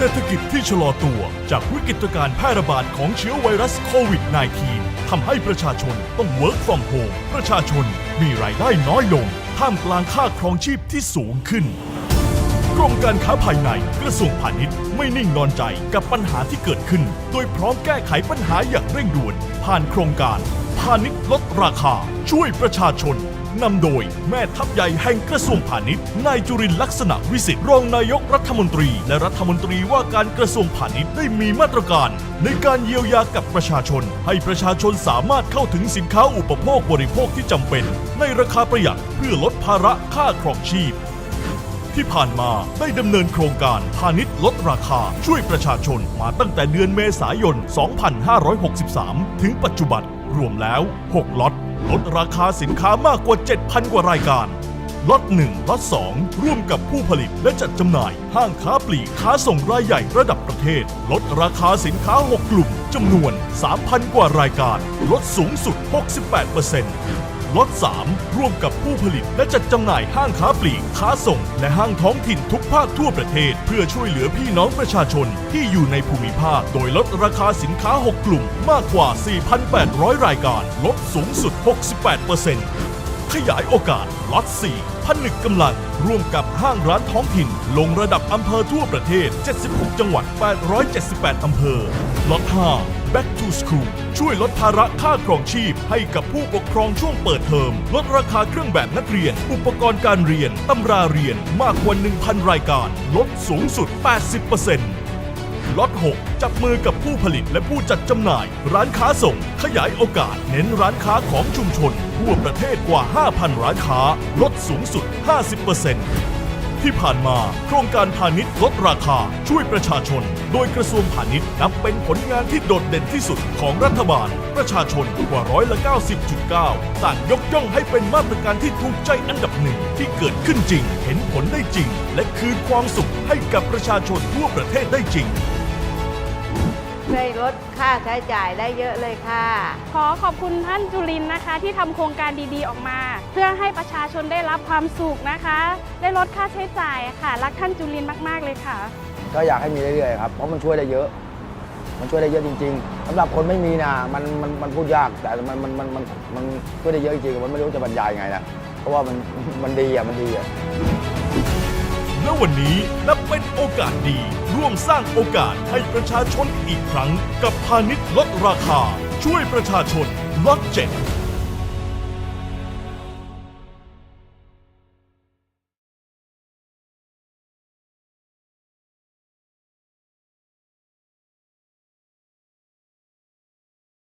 เศรษฐกิจที่ชะลอตัว จากวิกฤตการณ์แพร่ระบาดของเชื้อไวรัสโควิด -19 ทำให้ประชาชนต้อง work from home ประชาชนมีรายได้น้อยลง ท่ามกลางค่าครองชีพที่สูงขึ้น กรมการค้าภายในกระทรวงพาณิชย์ไม่นิ่งนอนใจกับปัญหาที่เกิดขึ้น โดยพร้อมแก้ไขปัญหาอย่างเร่งด่วน ผ่านโครงการ พาณิชย์ลดราคา ช่วยประชาชน นำโดยแม่ทัพใหญ่แห่งกระทรวงพาณิชย์ นายจุรินลักษณะวิสิทธิ์รองนายกรัฐมนตรี และรัฐมนตรีว่าการกระทรวงพาณิชย์ได้มีมาตรการ ในการเยียวยากับประชาชน ให้ประชาชนสามารถเข้าถึงสินค้าอุปโภคบริโภคที่จำเป็น ในราคาประหยัดเพื่อลดภาระค่าครองชีพที่ผ่านมาได้ดำเนินโครงการพาณิชย์ลดราคาช่วยประชาชนมาตั้งแต่เดือนเมษายน 2563 ถึงปัจจุบันรวมแล้ว 6 ล็อต ลดราคาสินค้ามากกว่า 7,000 กว่ารายการล็อต1ล็อต2 ร่วมกับผู้ผลิตและจัดจำหน่าย ห้างค้าปลีกค้าส่งรายใหญ่ระดับประเทศ ลดราคาสินค้า 6 กลุ่มจำนวน 3,000 กว่ารายการ ลดสูงสุด 68% ล็อต3 ร่วมกับผู้ผลิตและจัดจำหน่ายห้างค้าปลีก ค้าส่ง และห้างท้องถิ่นทุกภาคทั่วประเทศ เพื่อช่วยเหลือพี่น้องประชาชนที่อยู่ในภูมิภาค โดยลดราคาสินค้า 6 กลุ่มมากกว่า 4,800 รายการ ลดสูงสุด 68%ขยายโอกาสล็อต4ผนึกกำลัง ร่วมกับห้างร้านท้องถิ่น ลงระดับอำเภอทั่วประเทศ 76 จังหวัด 878 อำเภอล็อต5 Back to School ช่วยลดภาระค่าครองชีพ ให้กับผู้ปกครองช่วงเปิดเทอม ลดราคาเครื่องแบบนักเรียน อุปกรณ์การเรียน ตำราเรียนมากกว่า 1,000 รายการ ลดสูงสุด 80%ล็อต6จับมือกับผู้ผลิตและผู้จัดจำหน่าย ร้านค้าส่ง ขยายโอกาส เน้นร้านค้าของชุมชน ทั่วประเทศกว่า 5,000 ร้านค้า ลดสูงสุด 50% ที่ผ่านมาโครงการพาณิชย์ลดราคาช่วยประชาชน โดยกระทรวงพาณิชย์นับเป็นผลงานที่โดดเด่นที่สุดของรัฐบาล ประชาชนกว่าร้อยละ90.9 ต่างยกย่องให้เป็นมาตรการที่ถูกใจอันดับหนึ่งที่เกิดขึ้นจริง เห็นผลได้จริง และคืนความสุขให้กับประชาชนทั่วประเทศได้จริง ช่วยลดค่าใช้จ่ายได้เยอะเลยค่ะ ขอขอบคุณท่านจุลินทร์นะคะ ที่ทำโครงการดีๆออกมา เพื่อให้ประชาชนได้รับความสุขนะคะ ได้ลดค่าใช้จ่ายค่ะ รักท่านจุลินทร์มากๆเลยค่ะ ก็อยากให้มีเรื่อยๆครับเพราะมันช่วยได้เยอะ มันช่วยได้เยอะจริงๆสำหรับคนไม่มีนะมันมันมันพูดยากแต่มันมันมันมันมันช่วยได้เยอะจริงๆมันไม่รู้จะบรรยายไงนะเพราะว่ามันมันดีอะมันดีอะและ วันนี้นับเป็นโอกาสดี ร่วมสร้างโอกาสให้ประชาชนอีกครั้ง กับพาณิชย์ลดราคา ช่วยประชาชนล็อตเจ็ด